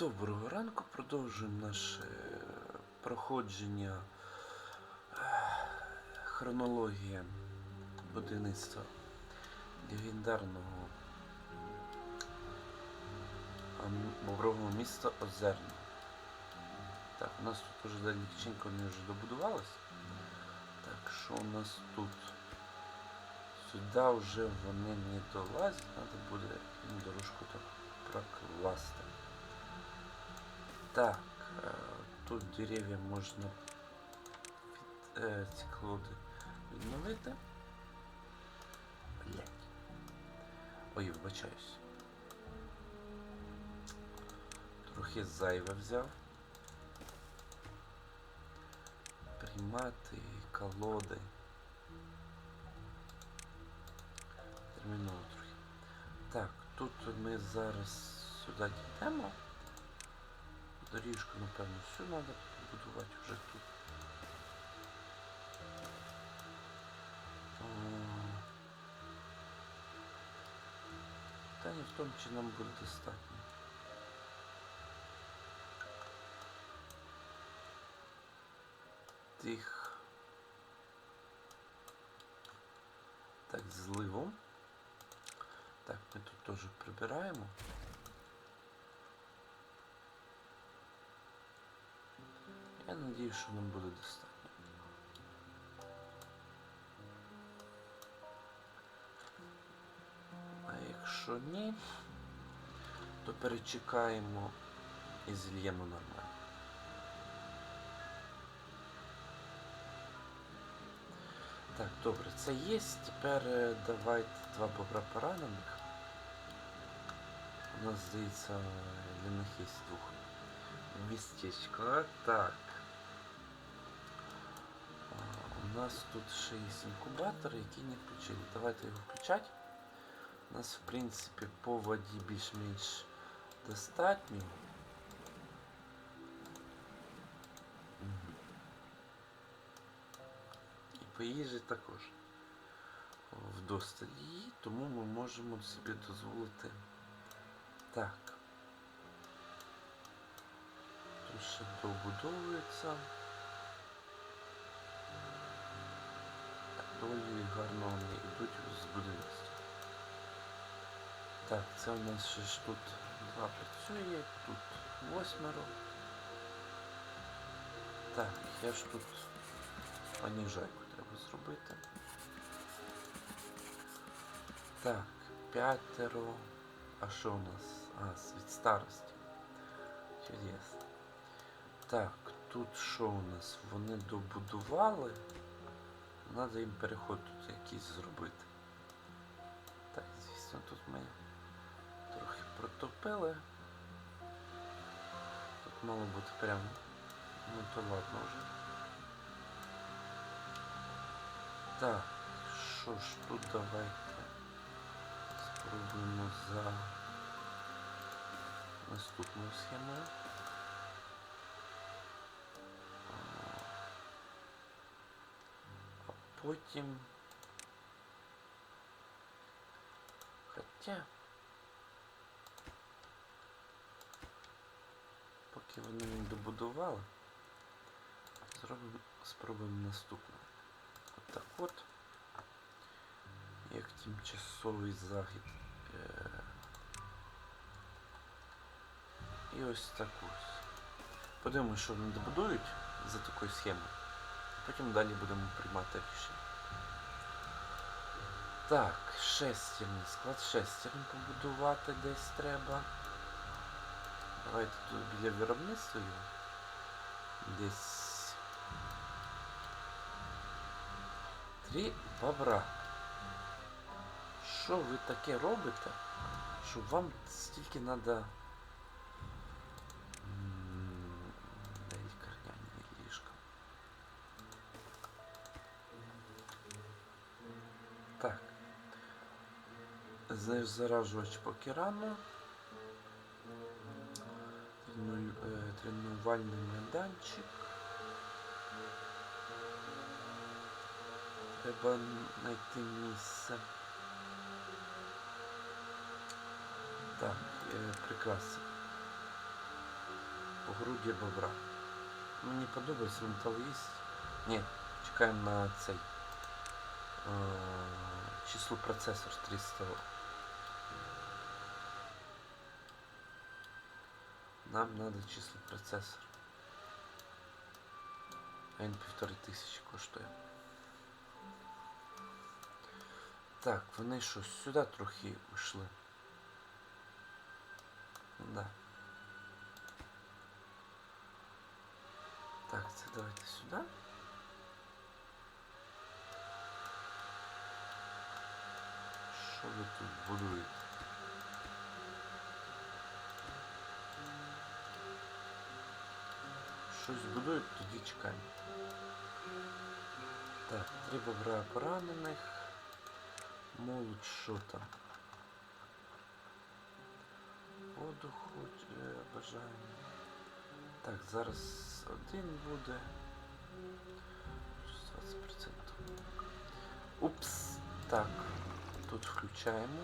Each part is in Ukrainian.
Доброго ранку, продовжуємо наше проходження е, хронології будівництва легендарного бобрового міста Озерне. Так, у нас тут уже далеченько вони вже добудувалось. Так, що у нас тут? Сюди вже вони не долазять, треба буде дорожку так прокласти. Так, е, тут дерев'я можна е, ці колоди відновити. Блять. Ой, вибачаюсь. Трохи зайве взяв. Приймати колоди. Терміново трохи. Так, тут ми зараз сюди дійдемо. Доріжку, напевно, всю треба побудувати вже тут. Питання в тому, чи нам буде достатньо. Тих. Я надіюсь, що нам буде достатньо. А якщо ні, то перечекаємо і зільємо нормально. Так, добре, це є. Тепер е, давайте два бобра поранених. У нас, здається, для них є двох. Містечко. Так. А, У нас тут ще є інкубатор, який не включили. Давайте його включати. У нас, в принципі, по воді більш-менш достатньо. І по їжі також вдосталь її, тому ми можемо собі дозволити так. Тут ще добудовується. Доволі гарно йдуть з будівництва. Так, це у нас ще ж тут два працює, тут восьмеро. Так, я ж тут поніжайку треба зробити. Так, п'ятеро. А що у нас? А, від старості. Чудесно. Так, тут що у нас? Вони добудували. Треба їм переход тут якийсь зробити. Так, звісно, тут ми трохи протопили. Тут мало бути прям. Ну то ладно вже. Так, що ж тут давайте спробуємо за наступною схемою. Потім. Хоча. Поки вони не добудували, зробимо, спробуємо наступне. От так от. Як тимчасовий захід. Е, І ось так ось. Подивимось, що вони добудують за такою схемою. Потім далі будемо приймати рішення. Так, шестерний склад шестерний побудувати десь треба. Давайте тут біля виробництва його. Десь. Три бобра. Що ви таке робите? Що вам стільки треба Знаєш, заражувач поки рано. Е, Тренувальний майданчик. Треба знайти місце. Так, е, прикраси. Огруддя бобра. Мені подобається менталіст. Ні, чекаємо на цей. Е, число процесор 300. Нам надо число процесор. А він півтори тисячі коштує. Так, вони що, сюди трохи ушли. Да. Так, це давайте сюди. Що ви тут будуєте? Щось будують, тоді чекаємо. Так, три бобра поранених. Молодь що там? Воду хоч е, бажаємо. Так, зараз один буде. Щось 20%. Упс. Так. Тут включаємо.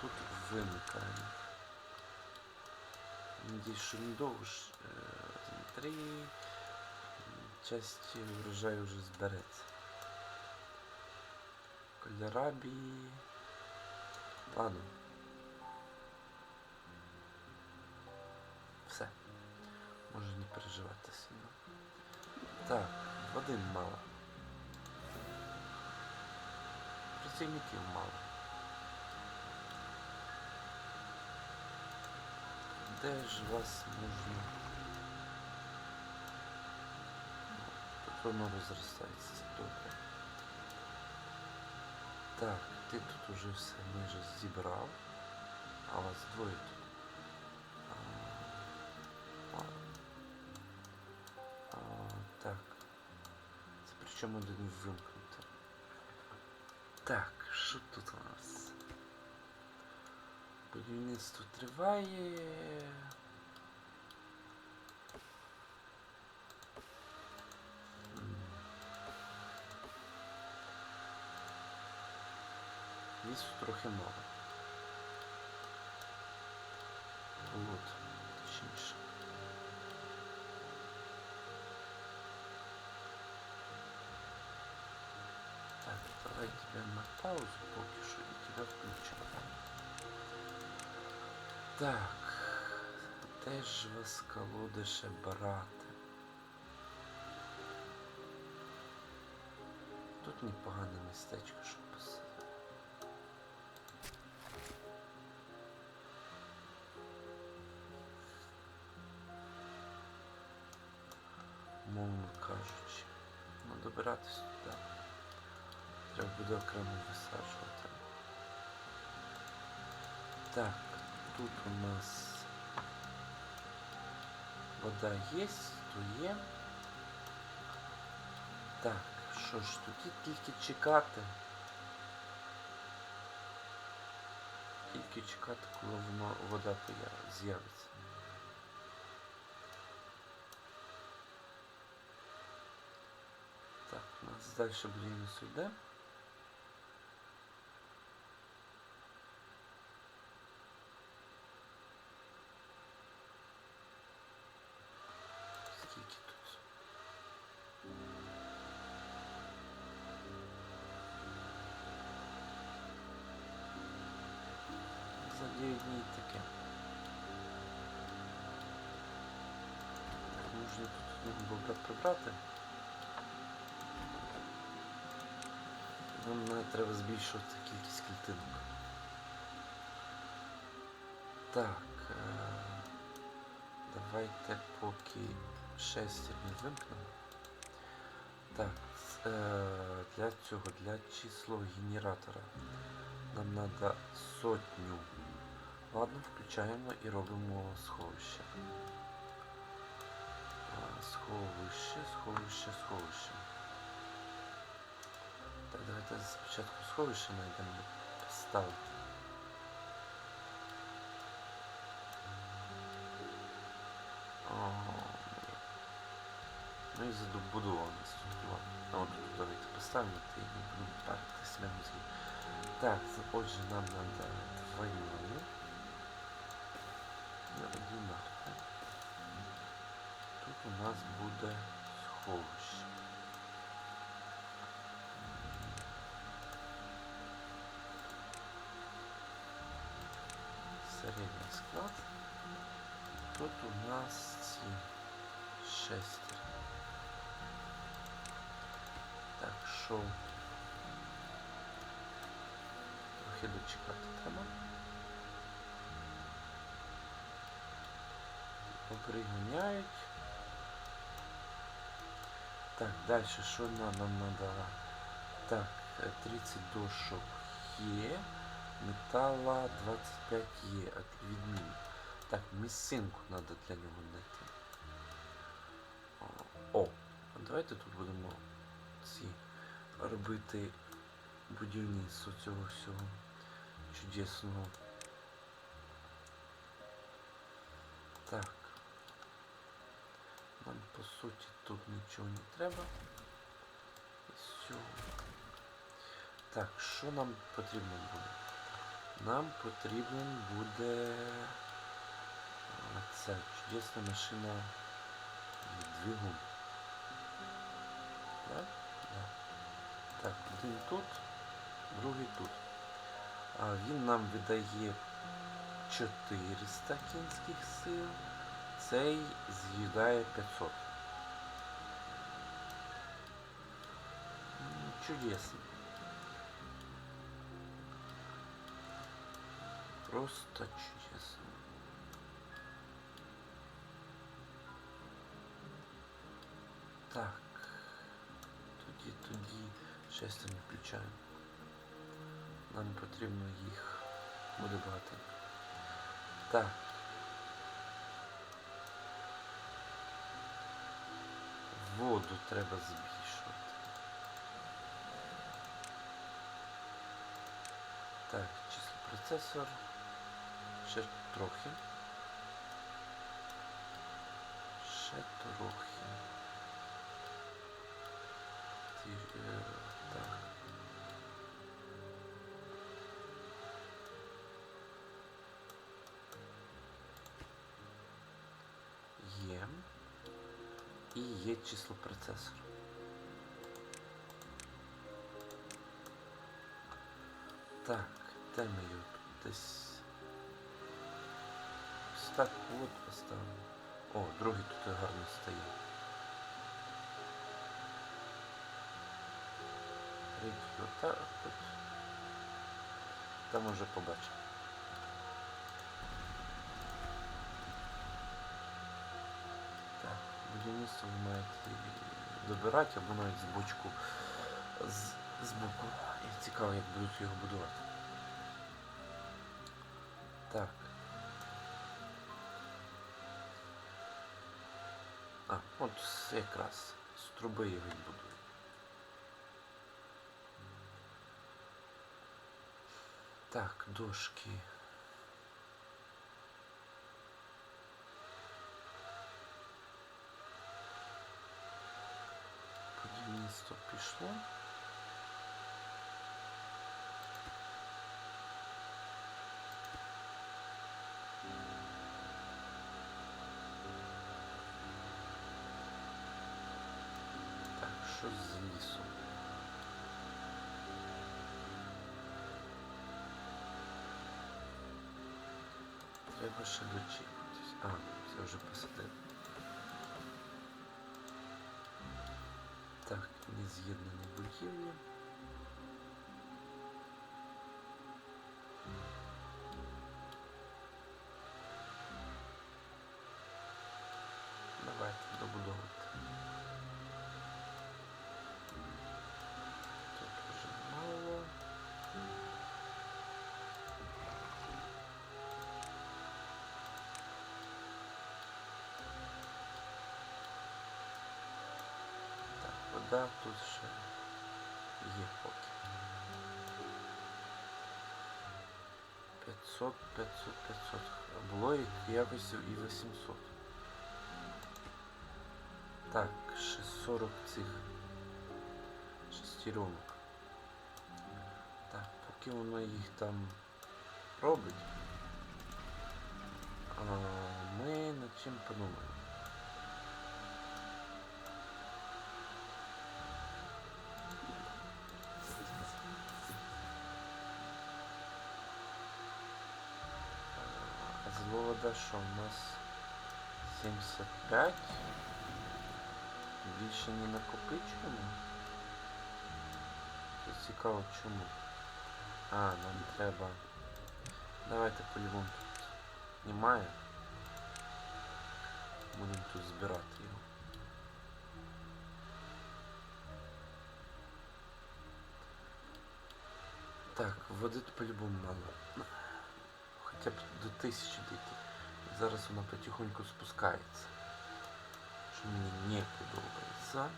Тут вимикаємо. Надіюсь, що недовго ж е, три часті врожаю вже збереться. Кольорабі. Ладно. Все. Може не переживати сильно. Так, води мало. Працівників мало. Де ж вас можна? Тут воно розростається, добре. Так, ти тут уже все майже зібрав. А вас двоє тут. А, а, так. Це причому один вимкнути. Так, що тут у нас? Будівництво триває. Лісу трохи мало. Болот, точніше. Так, давай тебя на паузу поки що і тебя включимо. Так, де ж вас колодише брати? Тут непогане містечко, щоб посадити. Мовно кажучи. Ну, добиратись туди. Треба буде окремо висаджувати. Так, тут у нас вода є, то є. Так, що ж, тоді тільки чекати. Тільки чекати, коли воно вода з'явиться. Так, у нас далі будівництво йде. Скільки тут? За 9 днів таке. Можна тут одного бобра прибрати. Нам навіть треба збільшувати кількість клітинок. Так. Е давайте поки шестерню вимкнемо. Так, е для цього, для число генератора нам треба сотню. Ладно, включаємо і робимо сховище. Сховище, сховище, сховище. Так, давайте спочатку сховище знайдемо поставити. О. Ну і задобудованість тут. Ну, тут давайте поставимо і будемо парити себе. Так, отже, нам треба двойную. На одинарку. у нас буде сховище. склад. Тут у нас ці шестеро. Так, що? Трохи дочекати треба. Попригоняють. Так, далі що на- нам надала? Так, е, 30 дошок є. Металла 25 є. От відмінно. Так, місцинку треба для нього знайти. О, давайте тут будемо ці робити будівництво цього всього чудесного. Так. Нам по суті тут нічого не треба. І все. Так, що нам потрібно буде? Нам потрібен буде ця чудесна машина двигун. Так? Так, один тут, другий тут. А він нам видає 400 кінських сил. Цей з'їдає 500. М, Чудесно. Просто чудесно. Так. Тоді, тоді шестеро не включаємо. Нам потрібно їх буде багато. Так. Воду треба збільшувати. Так, число процесор. Ще трохи. Ще трохи. Ті, е, так. Є. І є число процесора. Так, де ми його тут десь. Так от поставимо. О, другий тут гарно стоїть. Третій отак от. Там уже побачимо. Так, будівництво ви маєте добирати або навіть з бочку з боку. І цікаво, як будуть його будувати. Так. А, от якраз з труби його і будую. Так, дошки. Будівництво пішло. Так, що з лісом? Треба ще дочекатись. А, це вже посадив. Так, нез'єднані будівлі. Давайте добудовувати. Тут вже мало. Так, вода тут ще є поки. 500, 500, 500. А Було якось і 800. Так, ще 40 цих шестеренок. Так, поки воно їх там робить, ми над чим подумаємо. вода що у нас 75. Більше не накопичуємо. Це цікаво чому. А, нам треба. Давайте по-любому тут немає. Будемо тут збирати його. Так, води по-любому мало. Хоча б до тисячі дійти. Зараз вона потихоньку спускається. Що мені не подобається.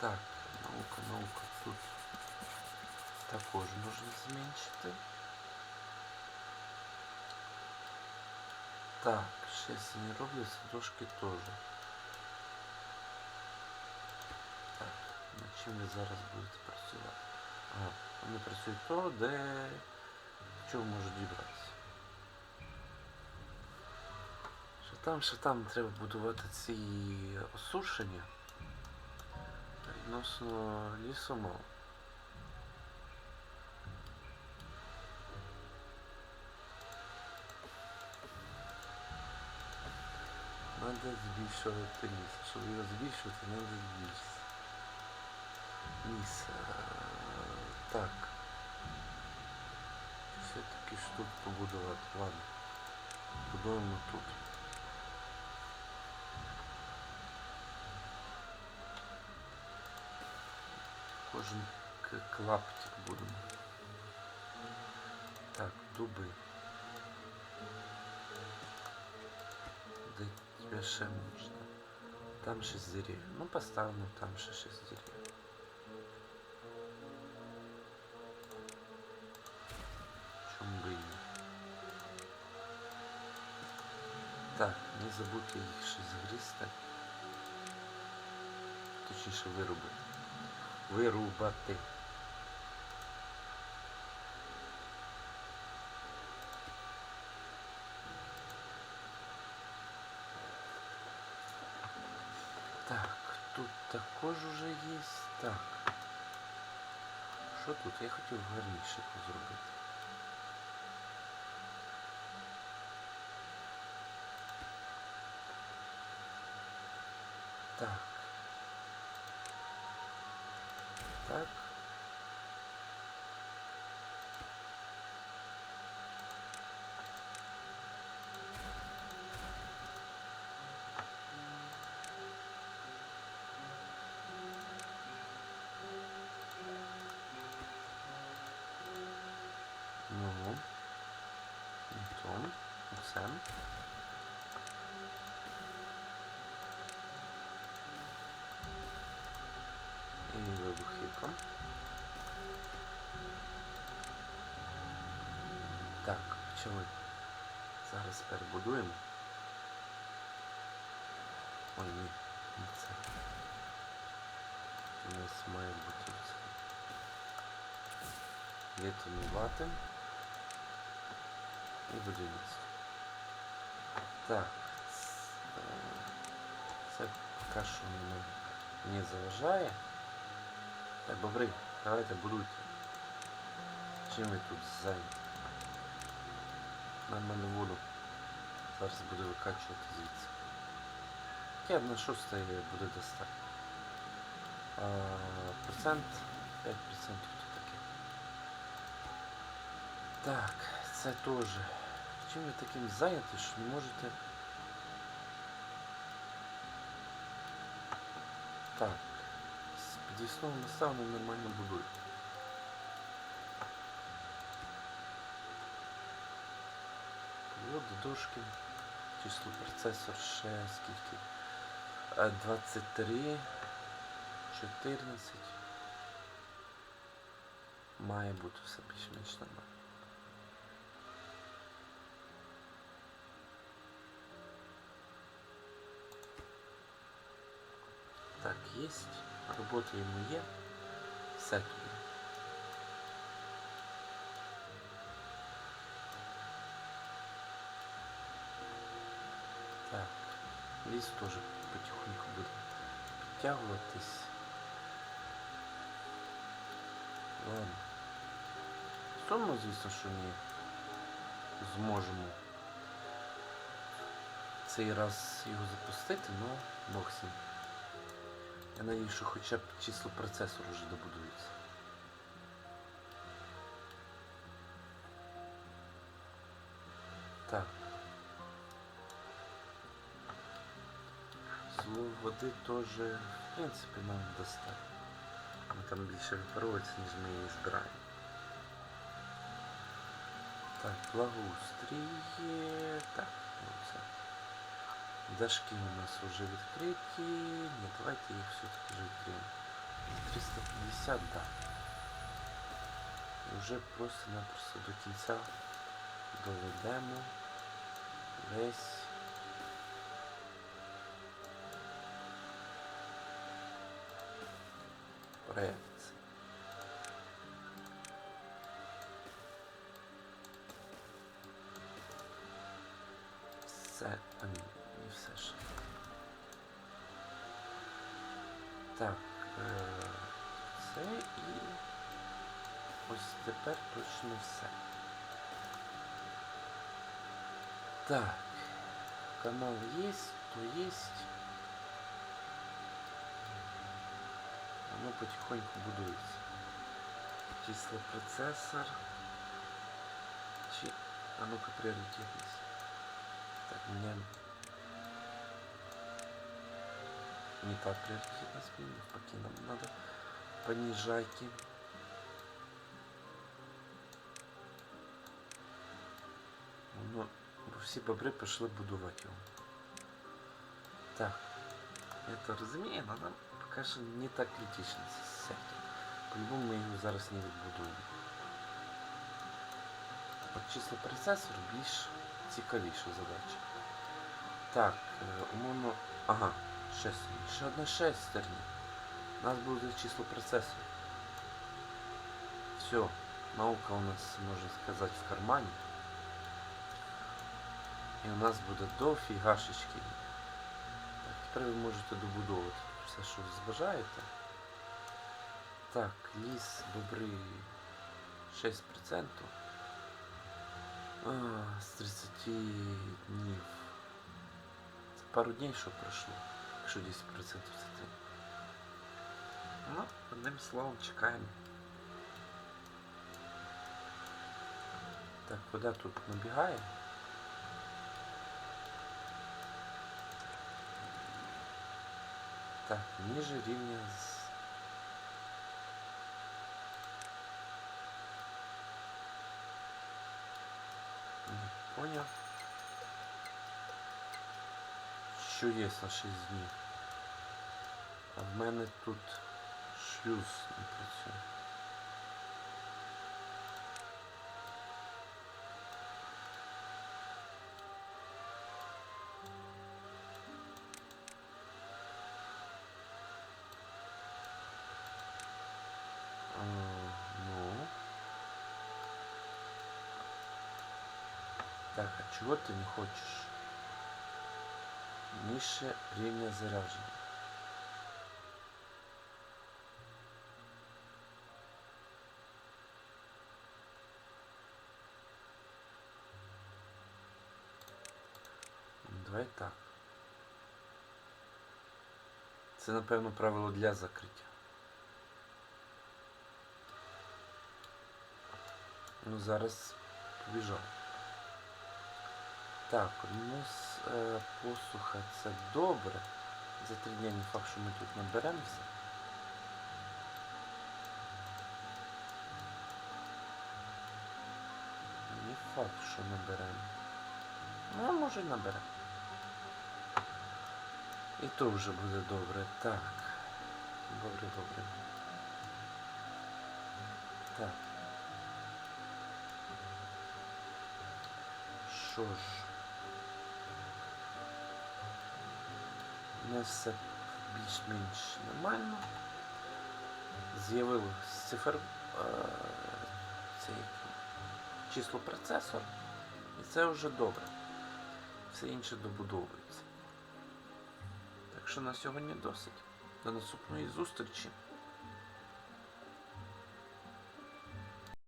Так, наука, наука тут також можна зменшити. Так, щось не роблю, садочки теж. Так, над чим ви зараз будете працювати? Ага, вони працюють то, де чого можуть дібратися. Що там, що там треба будувати ці осушення відносно лісу мало. Надо збільшувати ліс. Щоб його збільшувати, треба збільшити. Ліс. Так. Все-таки ж тут побудувати. Ладно. Будуємо тут. Кожен к- клаптик будемо. Так, дуби. Де тебе ще можна? Там шість дерев. Ну поставимо там ще шість дерев. Забудьте їх ще згрізти. Точніше вирубити. Вирубати. Так, тут також уже є. Так. Що тут? Я хотів гарніше зробити. Так. Так. вибухівка. Так, почали. Зараз перебудуємо. Ой, ні, не це. У нас має бути це. Детонувати. І будівництво. Так. ц- е, Це поки що не, не заважає. Так, бобри, давайте будуйте. Чим ви тут зайняті? Нормально воду. Зараз буду викачувати звідси. Таке одна шоста буде достатньо. А, процент 5% тут таке. Так, це теж. Чим ви таким зайняті, що не можете. Так. З підвісного моста воно нормально будує. От дошки. Число процесор ще скільки? Е, 23, 14. Має бути все більш-менш нормально. Так, есть. Робота йому є. Все тут. Так, ліс теж потихоньку буде підтягуватись. Ладно. Сумно, звісно, що ні. зможемо цей раз його запустити, ну бог ним. Я надію, що хоча б число процесору вже добудується. Так. Зло води теж, в принципі, нам достатньо. Ми там більше випаровується, ніж ми її збираємо. Так, благоустрій. Так, ну це. Дашки у нас вже відкриті. Ні, давайте їх все-таки вже відкриємо. 350, да. І вже просто-напросто до кінця доведемо весь проект. Все, а ні, не все ж. Так, е, це і ось тепер точно все. Так, канал есть, то есть. Воно потихоньку будується. Число процесор. Чи... А ну-ка приоритетность. Так, мне не так приоритетность мне, навпаки, нам надо понижать. им. Воно, бо всі бобри пішли будувати його. Так, я то розумію, але нам поки що не так критично цей сектор. По-любому ми його зараз не відбудуємо. От число процесору більш цікавіша задача. Так, е, умовно. Ага, Шестерні. Ще одна шестерня. У нас буде число процесору. Все, наука у нас, можна сказати, в кармані. І у нас буде дофігашечки. Так, тепер ви можете добудовувати все, що збажаєте. Так, ліс, бобри 6%. А, з 30 днів. Це пару днів, що пройшло, якщо 10% це те. Ну, одним словом, чекаємо. Так, вода тут набігає. Так, ниже рівня з... Не є на 6 днів? А в мене тут шлюз не працює. Ну. Так, а чего ты не хочешь? Ниже время заряжения. Це, напевно, правило для закриття. Ну, зараз побіжав. Так, у нас е, посуха це добре. За три дні не факт, що ми тут наберемося. Не факт, що наберемо. Ну, а може наберемо. І то вже буде добре. Так. Добре, добре. Так. Що ж, у нас все більш-менш нормально. З'явилось цифр е, це число процесор. І це вже добре. Все інше добудовується. Що на сьогодні досить. До наступної зустрічі.